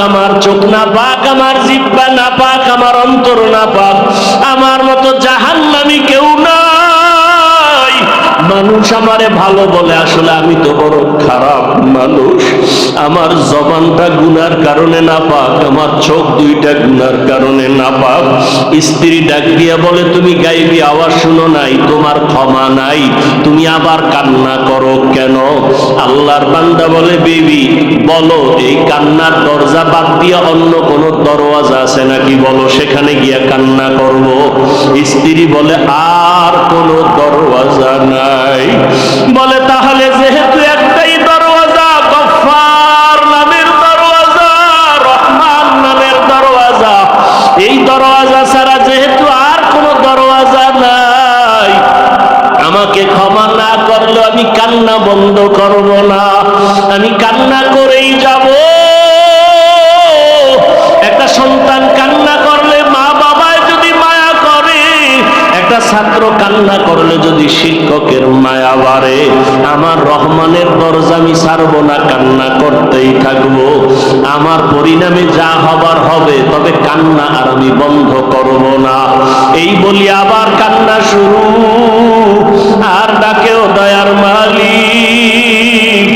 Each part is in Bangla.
আমার চোখ না পাক আমার জিব্বা না পাক আমার অন্তর না পাক আমার মতো জাহান্নামি মানুষ আমারে ভালো বলে, আসলে আমি তো বড় খারাপ মানুষ। আমার জবানটা গুনার কারণে না পাক আমার চোখ দুইটা গুনার কারণে না পাক স্ত্রী ডাক দিয়া বলে, তুমি গাইবি, আওয়াজ শুনো নাই, তোমার ক্ষমা নাই, তুমি আবার কান্না করো কেন? আল্লাহর বান্দা বলে, বেবি, বলো, এই কান্নার দরজা বাদ দিয়া অন্য কোন দরওয়াজা আছে নাকি? বলো, সেখানে গিয়া কান্না করব। স্ত্রী বলে, আর কোনো দরওয়াজা নাই। বলে, তাহলে যেহেতু একটাই দরওয়াজা, গফফার নামের দরওয়াজা, রহমান নামের দরওয়াজা, এই দরওয়াজা ছাড়া যেহেতু আর কোনো দরওয়াজা নাই, আমাকে ক্ষমা না করলে আমি কান্না বন্ধ করব না। আমি কান্না ছাত্র কান্না করলে যদি শিক্ষকের মায়া বাড়ে, আমার রহমানের দরজা আমি ছাড়বো না, কান্না করতেই থাকব। আমার পরিণামে যা হবার হবে, তবে কান্না আর আমি বন্ধ করব না। এই বলি আবার কান্না শুরু, আর ডাকেও দয়ার মালিক।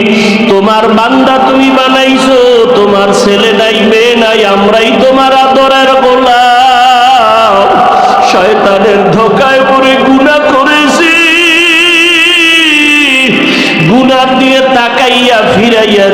তোমার বান্দা তুমি বানাইছো, তোমার ছেলে নাই, মেয়ে নাই, আমরাই তোমার আদরের গোলাম। শয়তানের ধোকায় পড়ে গুণা করেছি। গুণা দিয়ে তাকাইয়া ফিরাইয়া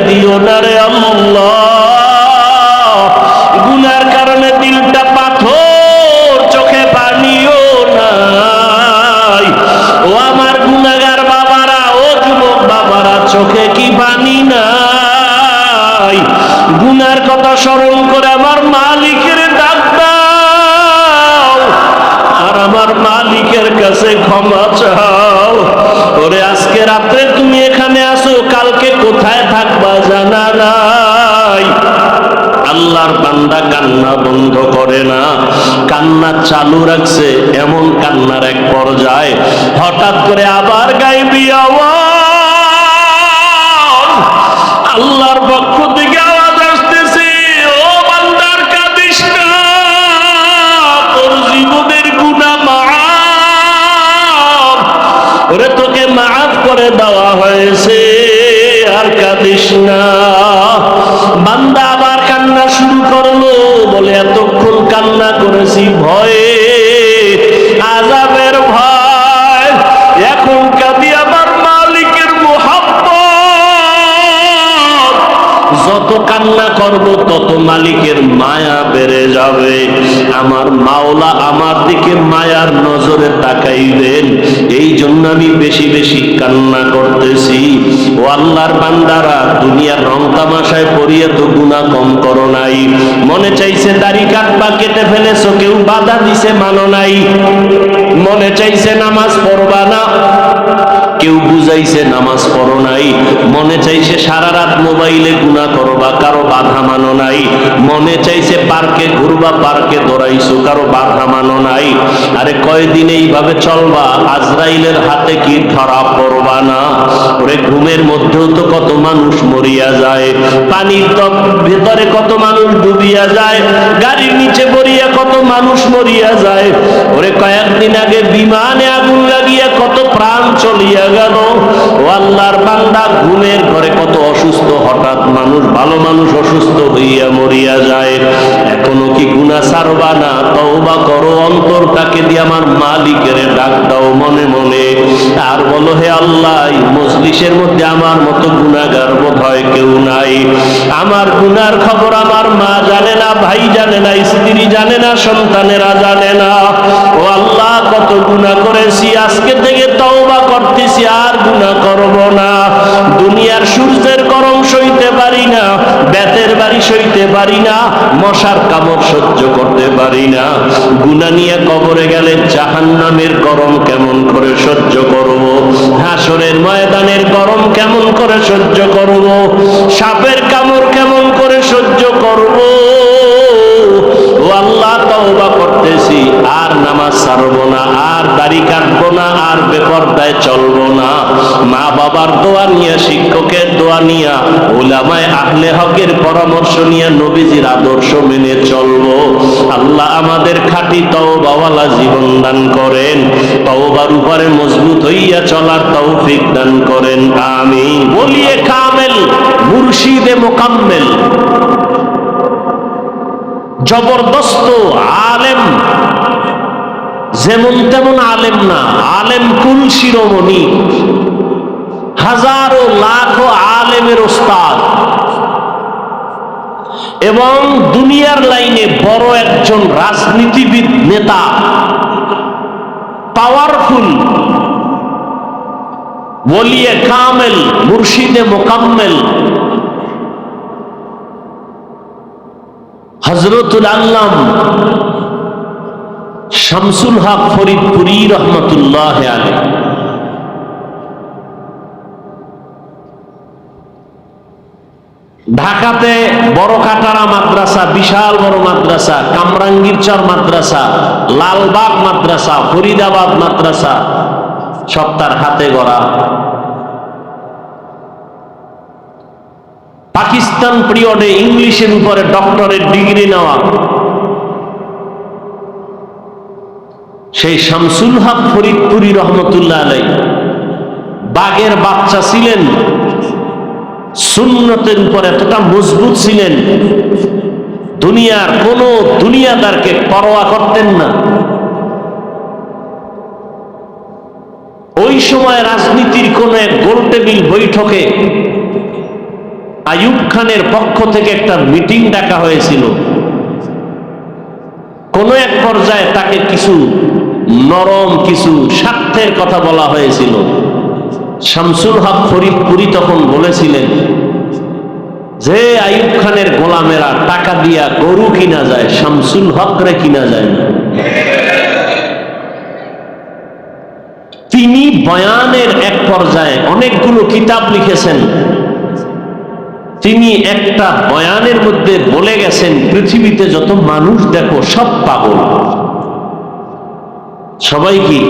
আল্লাহর বান্দা কান্না বন্ধ করে না। কান্না চালু রাখছে, এমন কান্নার এক পর্যায়ে হঠাৎ করে আবার গাইবি আওয়াজ। আল্লাহর পক্ষ থেকে তোকে মাফ করে দেওয়া হয়েছে, আর কাঁদিস না। বান্দা শুরু করল, বলে, এতক্ষণ কান্না করেছি, ভয়ে, আজাবের ভয়, এখন কাঁদি আমার মালিকের মোহাম্মত যত কান্না করব তত মালিকের মায়া বেড়ে যাবে। আমার মাওলা আমার দিকে মায়ার নজরে তাকাইবেন এই জন্য আমি বেশি বেশি কান্না করতেছি। ও আল্লাহর বান্দারা, দুনিয়ার রং তামাশায় পড়িয়ে তো গুণা কম করো নাই। মনে চাইছে দাড়ি কাটবা কেটে ফেলেছো, কেউ বাধা দিছে, মানো নাই। মনে চাইছে নামাজ পড়বা না, কেউ বুঝাইছে নামাজ পড়ো নাই। মনে চাইছে সারা রাত মোবাইলে গুণা করবা, কারও বাধা মানো নাই। মনে চাইছে পার্কে ঘুরবা, পার্কে দৌড়াইছো, কারও বাধা মানো নাই। আরে কয়দিন এইভাবে চলবা? আজরাইলের হাতে কি ধরা পড়বা না? ওরে ঘুমের মধ্যেও তো কত মানুষ মরিয়া যায়। পানির তপ ভেতরে কত মানুষ ডুবিয়া যায়। গাড়ির নিচে পড়িয়া কত মানুষ মরিয়া যায়। ওরে কয়েকদিন আগে বিমানে আগুন লাগিয়া কত প্রাণ চলিয়া গেল। ও আল্লাহর বান্দা, ঘুমের ঘরে কত অসুস্থ, হঠাৎ মানুষ, ভালো মানুষ, অসুস্থ হইয়া মরিয়া যায়, এখনও কি গুণা সারবা না? তওবা করো, অন্তরটাকে দিয়ে আমার মালিকের ডাক দাও মনে মনে। আর বলো, হে আল্লাহ, এই মজলিসের মধ্যে আমার মতো গুণাগার বোধ হয় কেউ নাই। আমার গুনার খবর আমার মা জানে না, ভাই জানে না, স্ত্রী জানে না, সন্তানেরা জানে না। ও আল্লাহ, কত গুনাহ করেছি, আজকে থেকে তওবা করতেছি, আর গুনাহ করব না। দুনিয়ার সূর্যের গরম সইতে পারি না, বেতের বাড়ি সইতে পারি না, মশার কামড় সহ্য করতে পারি না। গুনা নিয়ে কবরে গেলে জাহান নামের গরম কেমন করে সহ্য করব? হাসরের ময়দানের গরম কেমন করে সহ্য করব? সাপের কামড় কেমন করে সহ্য করব? আর নামাজ ছাড়বো না, আর দাড়ি কাটবো না, আর বেপরদায় চলবো না। মা বাবার দোয়া নিয়ে, শিক্ষকের দোয়া নিয়া ওলামায় আহলে হকের পরামর্শ নিয়ে নবীজির আদর্শ মেনে চলবো। আল্লাহ আমাদের খাঁটি তওবাওয়ালা জীবন দান করেন। তওবার উপরে মজবুত হইয়া চলার তৌফিক দান করেন। আমি বলিয়ে কামেল, মুর্শিদে মোকাম্মেল। জবরদস্ত আলেম যেমন তেমন আলেম না। আলেম কুল শিরোমণি। হাজারো লাখো আলেমের ওস্তাদ। এবং দুনিয়ার লাইনে বড় একজন রাজনীতিবিদ নেতা। পাওয়ারফুল। বলিয়ে কামেল, মুর্শিদে মোকাম্মেল। হজরতুল আল্লাম শামসুল হক ফরিদপুরি রহমতুল্লাহ আলী ঢাকাতে বড় কাটারা মাদ্রাসা, বিশাল বড় মাদ্রাসা কামরাঙ্গীরচর মাদ্রাসা, লালবাগ মাদ্রাসা, ফরিদাবাদ মাদ্রাসা, সব তার হাতে গড়া। পাকিস্তান পিরিয়ডে ইংলিশের উপরে ডক্টরের ডিগ্রি নেওয়া। সেই শামসুল হক ফরিদপুরি রহমতুল্লাহ আলাই। বাগের বাচ্চা ছিলেন, সুন্নতের উপর এতটা মজবুত ছিলেন, দুনিয়ার কোন দুনিয়াদারকে পরোয়া করতেন না। ওই সময় রাজনীতির কোন এক গোলটেবিল বৈঠকে আয়ুব খানের পক্ষ থেকে একটা মিটিং ডাকা হয়েছিল। কোন এক পর্যায়ে তাকে কিছু নরম কিছু স্বার্থের কথা বলা হয়েছিল। শামসুল হক ফরিদপুরি তখন বলেছিলেন, যে আইব খানের গোলামেরা টাকা দিয়া গরু কিনা যায়, শামসুল হক রে কিনা যায় না। তিনি বয়ানের এক পর্যায়ে অনেকগুলো কিতাব লিখেছেন। তিনি একটা বয়ানের মধ্যে বলে গেছেন, পৃথিবীতে যত মানুষ দেখো সব পাগল। সবাই কি?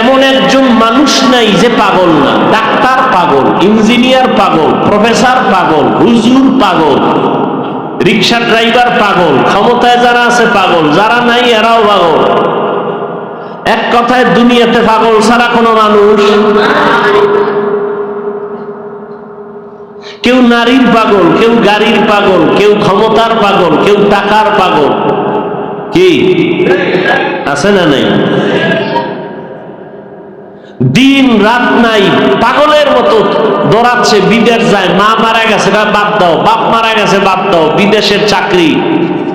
এমন একজন মানুষ নাই যে পাগল না। ডাক্তার পাগল, ইঞ্জিনিয়ার পাগল, প্রফেসর পাগল, হুজুর পাগল, রিক্সা ড্রাইভার পাগল, ক্ষমতায় যারা আছে পাগল, যারা নাই এরাও পাগল। এক কথায় দুনিয়াতে পাগল ছাড়া কোনো মানুষ কেউ নারীর পাগল, কেউ গাড়ির পাগল, কেউ ক্ষমতার পাগল, কেউ টাকার পাগল। কি? আছে না নাই? দিন রাত নাই, পাগলের মতো দৌড়াচ্ছে, বিদেশ যায়, মা মারা গেছে, বা বাদ দাও, বাপ মারা গেছে বাদ দাও, বিদেশের চাকরি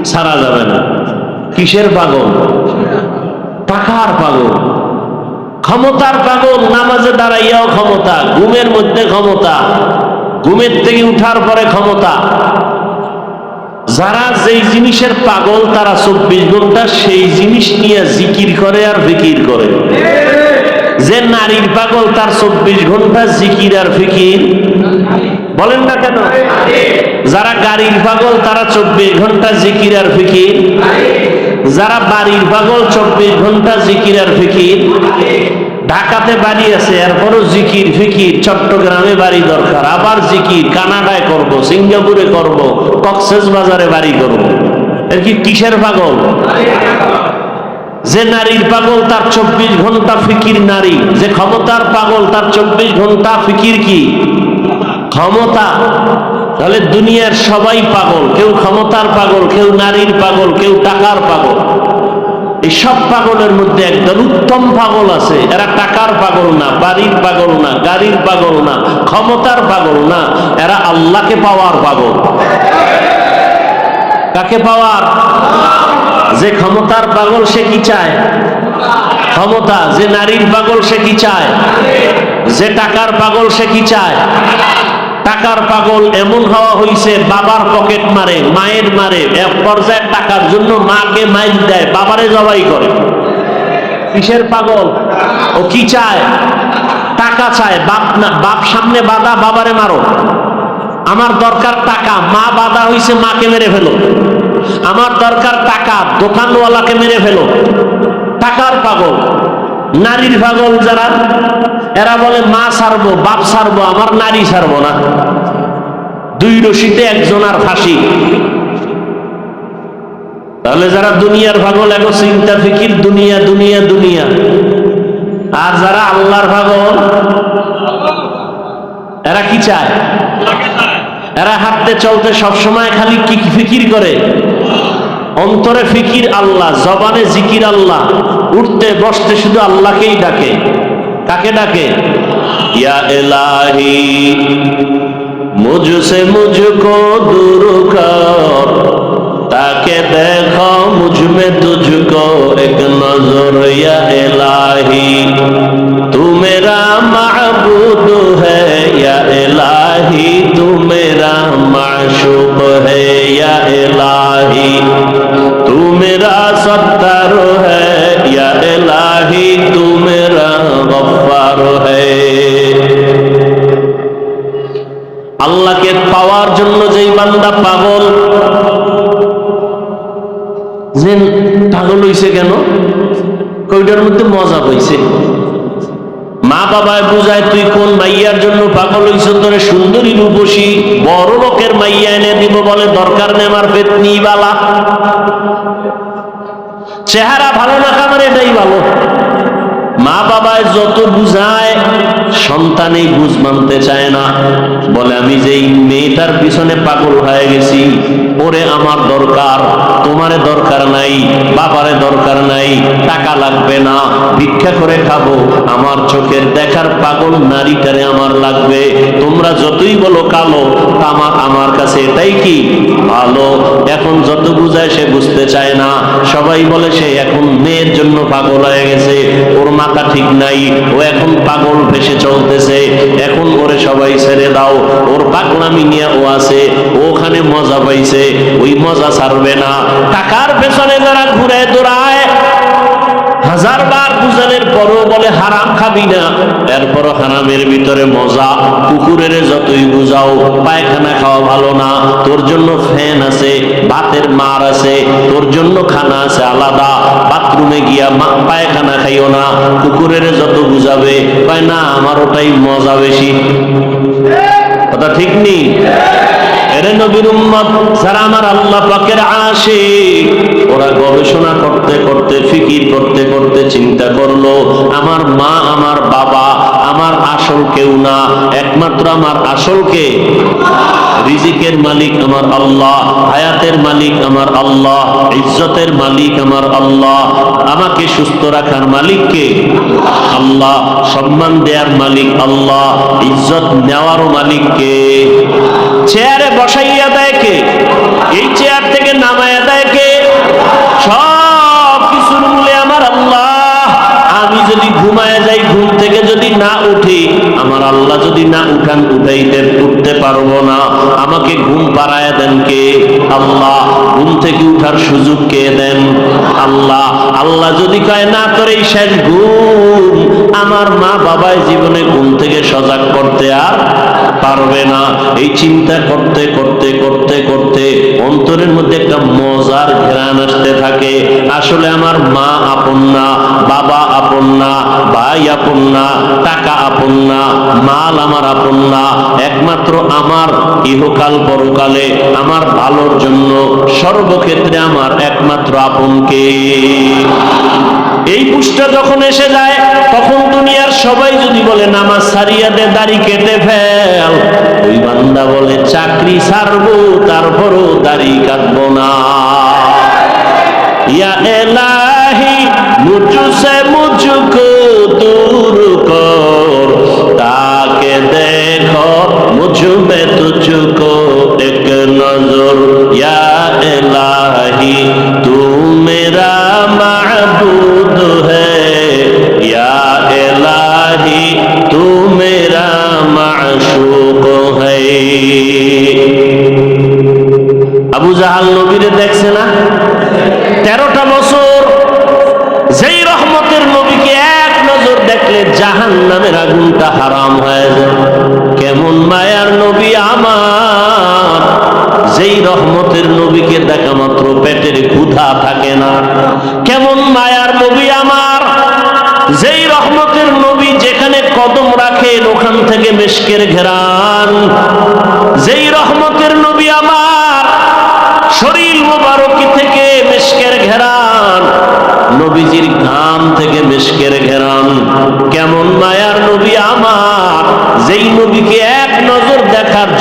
ছাড়া যাবে না। কিসের পাগল? টাকার পাগল। ক্ষমতার পাগল, নামাজে দাঁড়াইয়াও ক্ষমতা, ঘুমের মধ্যে ক্ষমতা, ঘুমের থেকে উঠার পরে ক্ষমতা। যারা যেই জিনিসের পাগল, তারা চব্বিশ ঘণ্টা সেই জিনিস নিয়ে জিকির করে আর ফিকির করে। যে নারীর পাগল, তার চব্বিশ ঘণ্টা জিকির আর ফিকির। বলেন না কেন? যারা গাড়ির পাগল, তারা চব্বিশ ঘণ্টা জিকির আর ফিকির। যারা বাড়ির পাগল, চব্বিশ ঘণ্টা জিকির আর ফিকির। ঢাকাতে বাড়ি আছে এরপরও জিকির, ফিকির, চট্টগ্রামে বাড়ি দরকার, আবার জিকির, কানাডায় করব, সিঙ্গাপুরে করব, কক্সেস বাজারে বাড়ি করব। এর কি কিসের পাগল? যে নারীর পাগল তার চব্বিশ ঘণ্টা ফিকির নারী, যে ক্ষমতার পাগল তার চব্বিশ ঘণ্টা ফিকির কি? ক্ষমতা। তাহলে দুনিয়ার সবাই পাগল, কেউ ক্ষমতার পাগল, কেউ নারীর পাগল, কেউ টাকার পাগল। এই সব পাগলের মধ্যে একদল উত্তম পাগল আছে। এরা টাকার পাগল না, বাড়ির পাগল না, গাড়ির পাগল না, ক্ষমতার পাগল না, এরা আল্লাহকে পাওয়ার পাগল। কাকে পাওয়ার? যে ক্ষমতার পাগল সে কি চায়? ক্ষমতা, যে নারীর পাগল সে কি চায়? যে টাকার পাগল সে কি চায়? টাকার পাগল এমন হওয়া হইছে, বাবার পকেট মারে, মায়ের মারে, এক পর্যায়ে টাকার জন্য মাকে মাইল দেয়, বাবারে জবাই করে। কিসের পাগল? ও কি চায়? টাকা চায়, বাপ না, বাপ সামনে বাধা, বাবারে মারো। আমার দরকার টাকা, মা বাধা হইছে, মাকে মেরে ফেলো। আমার দরকার টাকা, দোকানওয়ালাকে মেরে ফেলো। টাকার পাগল। নারীর পাগল যারা, এরা বলে, মা ছাড়বো, বাপ ছাড়বো, আমার নারী ছাড়বো না। দুই রশিতে একজন আর ফাঁসি। তাহলে যারা দুনিয়ার পাগল, এখন চিন্তা, ফিকির, দুনিয়া দুনিয়া দুনিয়া। আর যারা আল্লাহর পাগল, এরা কি চায়? এরা হাঁটতে, চলতে সবসময় খালি কি ফিকির করে? অন্তরে ফিকির আল্লাহ, জবানে জিকির আল্লাহ, উঠতে বসতে শুধু আল্লাহকেই ডাকে। কাকে ডাকে? ইয়া এলাহি মুঝসে মুঝকো দূর কর। বাবায় বুঝায়, তুই কোন মাইয়ার জন্য পাগল হইছ? তোরে সুন্দরী রূপসী, বড় লোকের মাইয়া এনে দিব বলে দরকার নেই আমার পেতনি বালা। চেহারা ভালো না খাবারে এটাই ভালো। মা বাবায় যত বুঝায় সন্তান এই বুঝ মানতে চায় না। বলে, আমি যে মেয়েটার পিছনে পাগল হয়ে গেছি, ওরে আমার দরকার, তোমারে দরকার নাই, বাবারে দরকার নাই, টাকা লাগবে না, ভিক্ষা করে খাব, আমার চোখের দেখার পাগল নারীটারে আমার লাগবে, তোমরা যতই বলো কালো, আমার আমার কাছে এটাই কি? ভালো, এখন যত বুঝায় সে সবাই বলে, সে এখন মেয়ের জন্য পাগল হয়ে গেছে। ওর মাথা ঠিক নাই। ও এখন পাগল ভেসে চলতেছে। এখন ওরে সবাই ছেড়ে দাও। ওর পাগলামি নিয়ে ও আছে। ওখানে মজা পাইছে। ওই মজা ছাড়বে না। টাকার পেছনে যারা ঘুরে দৌড়ায়, হাজার বার বুঝানোর পরও বলে, হারাম খাবি না। এরপরও হারামের ভিতরে মজা, কুকুরের যতই বুঝাও, পায়খানা খাওয়া ভালো না, তোর জন্য ফ্যান আছে ভাতের মার আছে, তোর জন্য খানা আছে আলাদা, বাথরুমে গিয়া মা, পায়খানা খাইও না, কুকুরের যত বুঝাবে পায় না, আমার ওটাই মজা বেশি। কথা ঠিক নেই? এরে নবীর উম্মত, যারা আমার আল্লাহ পাকের আসে ওরা গবেষণা করতে করতে, ফিকির করতে করতে চিন্তা করল, আমার মা, আমার বাবা, আমার আসল কেউ না, একমাত্র আমার আসল কে? রিজিকের মালিক আমার আল্লাহ, হায়াতের মালিক আমার আল্লাহ, ইজ্জতের মালিক আমার আল্লাহ, আমাকে সুস্থ রাখার মালিক কে? আল্লাহ, সম্মান দেওয়ার মালিক আল্লাহ, ইজ্জত নেওয়ারও মালিক কে? চেয়ারে বসাইয়া দেয় কে? এই চেয়ার থেকে নামাইয়া দেয় কে? সব কিছুর মূলে আমার আল্লাহ। আমি যদি ঘুমায় যাই, ঘুম থেকে যদি না উঠি, আমার আল্লাহ যদি না উঠান, উঠাইতে, উঠতে পারব না। আমাকে ঘুম পাড়ায় দেন কে? আল্লাহ। ঘুম থেকে উঠার সুযোগ কে দেন? আল্লাহ। আল্লাহ যদি কয়, না করে শেষ ঘুম। আমার মা বাবায় জীবনে ঘুম থেকে সজাগ করতে আর পারবে না। এই চিন্তা করতে করতে করতে করতে অন্তরের মধ্যে একটা মজার ঘেরান আসতে থাকে। আসলে আমার মা আপন না, বাবা আপন না, ভাই আপন না টাকা আপন না, মাল আমার আপন না। একমাত্র আমার ইহকাল পরকালে, আমার ভালোর জন্য সর্বক্ষেত্রে আমার একমাত্র আপনকে। এই পুষ্টা যখন এসে যায়, তখন দুনিয়ার সবাই যদি বলে, নামাজ সারিয়া দে, দাড়ি কেটে ফেল। ওই বান্দা বলে, চাকরি ছাড়বো, তারপরও দাড়ি কাটবো না। এলাহি মুজু মুজুকো, দূর কর। তাকে দেখো মুজুবে তুজুকো এক নজর। ইয়া এলাহি তুমেরা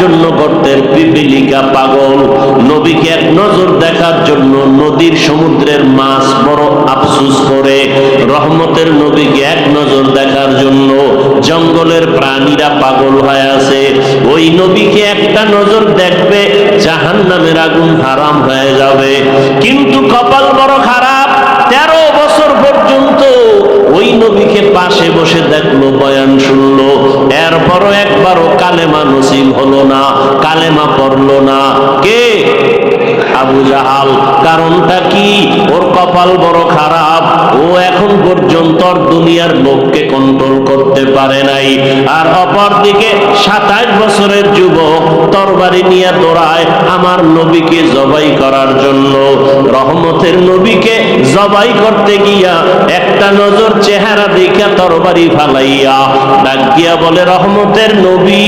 জন্য গর্তের পিপিলিকা পাগল। নবীকে এক নজর দেখার জন্য নদীর সমুদ্রের মাছ বড় আফসুস করে। রহমতের নবীকে এক নজর দেখার জন্য জঙ্গলের প্রাণীরা পাগল হয়ে আছে। ওই নবীকে একটা নজর দেখবে জাহান নামের আগুন হারাম হয়ে যাবে। কিন্তু কপাল বড় খারাপ, তেরো বছর পর্যন্ত ওই নবীকে পাশে বসে দেখল, বয়ান শুনলো। এরপরও একবারও কালেমা নসিব হলো না কালেমা পড়ল না। কে? আবু জাহাল। কারণটা কি? ওর কপাল বড় খারাপ। ও এখন পর্যন্ত দুনিয়ার লোককে কন্ট্রোল করতে পারে নাই। আর অপর দিকে সাতাশ বছরের যুবক তরবারি নিয়ে দৌড়ায় আমার নবীকে জবাই করার জন্য। রহমতের নবীকে জবাই করতে গিয়া একটা নজর চেহারা দেখা তরবারি ফালাইয়া ডাক দিয়া বলে, রহমতের নবী,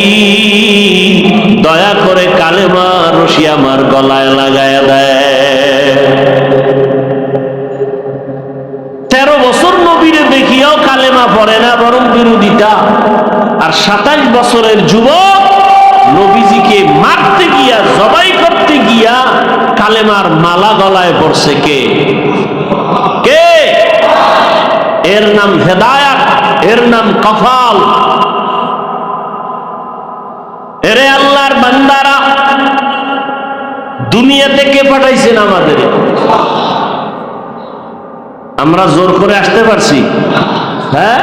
দয়া করে কালেমা রশি আমার গলায় লাগায় কালেমা পড়ে না, বরং বিরোধিতা আর সাতাশ বছরের যুবক নবীজিকে মারতে গিয়া, জবাই করতে গিয়া কালেমার মালা গলায় পড়ছে কে? কে? এর নাম হেদায়াত, এর নাম কফাল। এরে আল্লাহর বান্দারা দুনিয়া থেকে পাঠাইছেন আমাদের? আমরা জোর করে আসতে পারছি। হ্যাঁ?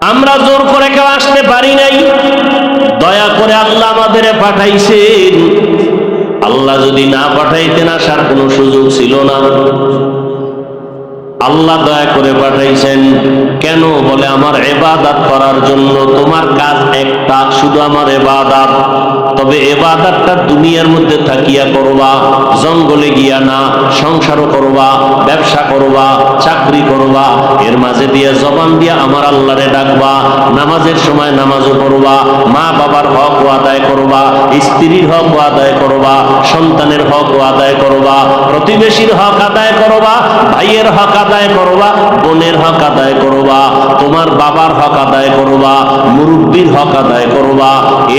আমরা জোর করে কেউ আসতে পারি নাই। দয়া করে আল্লাহ আমাদের পাঠাইছেন। আল্লাহ যদি না পাঠাইতেন আসার কোনো সুযোগ ছিল না। আল্লাহ দয়া করে পাঠাইছেন। কেন? বলে, আমার এবাদাত করার জন্য তোমার কাজ একটা, শুধু আমার এবাদাত। তবে এবাদাতটা দুনিয়ার মধ্যে থাকিয়া করবা, জঙ্গলে গিয়া না, সংসারও করবা, ব্যবসা করবা, চাকরি করবা। এর মাঝে দিয়ে, জবান দিয়া আমার আল্লাহরে ডাকবা, নামাজের সময় নামাজও করবা মা বাবার হক আদায় করবা, স্ত্রীর হক আদায় করবা, সন্তানের হক আদায় করবা, প্রতিবেশীর হক আদায় করবা, ভাইয়ের হক আদায় করবা, বোনের হক আদায় করবা, তোমার বাবার হক আদায় করবা, মুরব্বীর হক আদায় করবা,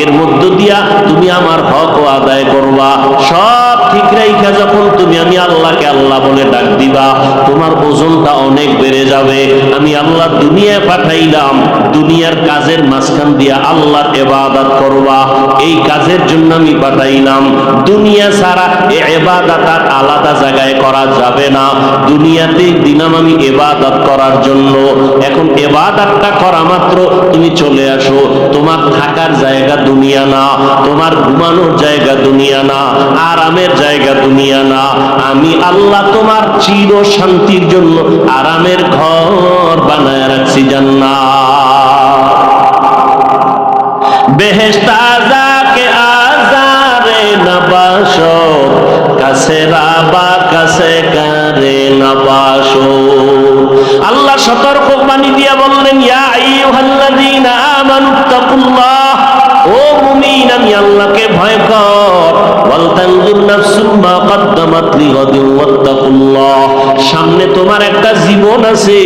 এর মধ্য দিয়া তুমি আমার হক আদায় করবা। সব ঠিক রাইখা যখন তুমি আমি আল্লাহকে আল্লাহ বলে ডাক দিবা, তোমার ওজনটা অনেক বেড়ে যাবে। আমি আল্লাহ দুনিয়ায় পাঠাইলাম, দুনিয়ার কাজের মাঝখান দিয়া আল্লাহর এবাদত করবা। এই কাজের জন্য আমি পাঠাইলাম। দুনিয়া ছাড়া এবাদত আর আলাদা জায়গায় করা যাবে না। দুনিয়াতেই দিলাম আমি এবাদত করার জন্য। এখন এবাদতটা করা মাত্র, তুমি চলে আসো। তোমার থাকার জায়গা দুনিয়া না, তোমার ঘুমানোর জায়গা দুনিয়া না, আরামের জায়গা দুনিয়া না। আমি আল্লাহ তোমার চির শান্তির জন্য আরামের ঘর বানায় রাখছি জান্নাত। বেহেস্তা যাকে আজারে নবাসো কাছে রাবা কাছে আল্লাহ সতর্ক বাণী দিয়া বললেন আমি ভয় কর। ওয়াল তানজুর নাফসুম মা কদ্দামাত লিগাদিন ওয়াত্তাকুল্লাহ। সামনে তোমার একটা জীবন আছে,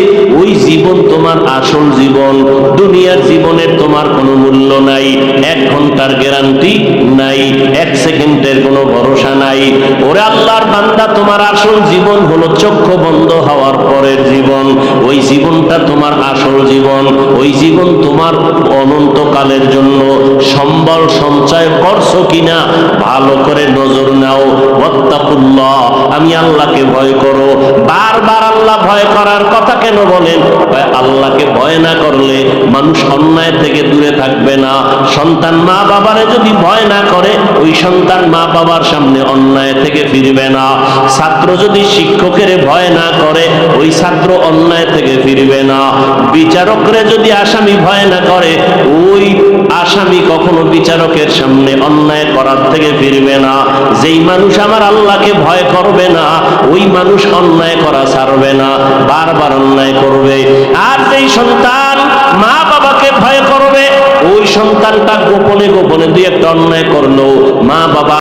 ওই জীবন তোমার আসল জীবন। দুনিয়ার জীবনের তোমার কোনো মূল্য নাই, এক ঘণ্টার গ্যারান্টি নাই, এক সেকেন্ডের কোনো ভরসা নাই। ওরে আল্লাহর বান্দা, তোমার আসল জীবন হলো চক্ষু বন্ধ হওয়ার পরের জীবন। ওই জীবনটা তোমার আসল জীবন, ওই জীবন তোমার অনন্তকালের জন্য। সম্বল সঞ্চয় করছ কিনা, ভালো করে নজর নাও। আমি আল্লাহকে ভয় করো। বারবার আল্লাহ ভয় করার কথা কেন বলেন? আল্লাহকে ভয় না করলে মানুষ অন্যায় থেকে দূরে থাকবে না। সন্তান মা বাবারে যদি ভয় না করে, ওই সন্তান মা বাবার সামনে অন্যায় থেকে ফিরবে না। ছাত্র যদি শিক্ষকের ভয় না করে, ওই ছাত্র অন্যায় থেকে ফিরবে না। বিচারকরে যদি আসামি ভয় না করে, ওই আসামি কখনো বিচারকের সামনে অন্যায় করার থেকে ফিরবে না। যেই মানুষ আমার আল্লাহকে ভয় করবে না, ওই মানুষ অন্যায় করা ছাড়বে না, বারবার অন্যায় করবে। আর যেই সন্তান মা বাবাকে ভয় করবে, ওই সন্তানটা গোপনে গোপনে দিয়ে একটা অন্যায় করল মা বাবা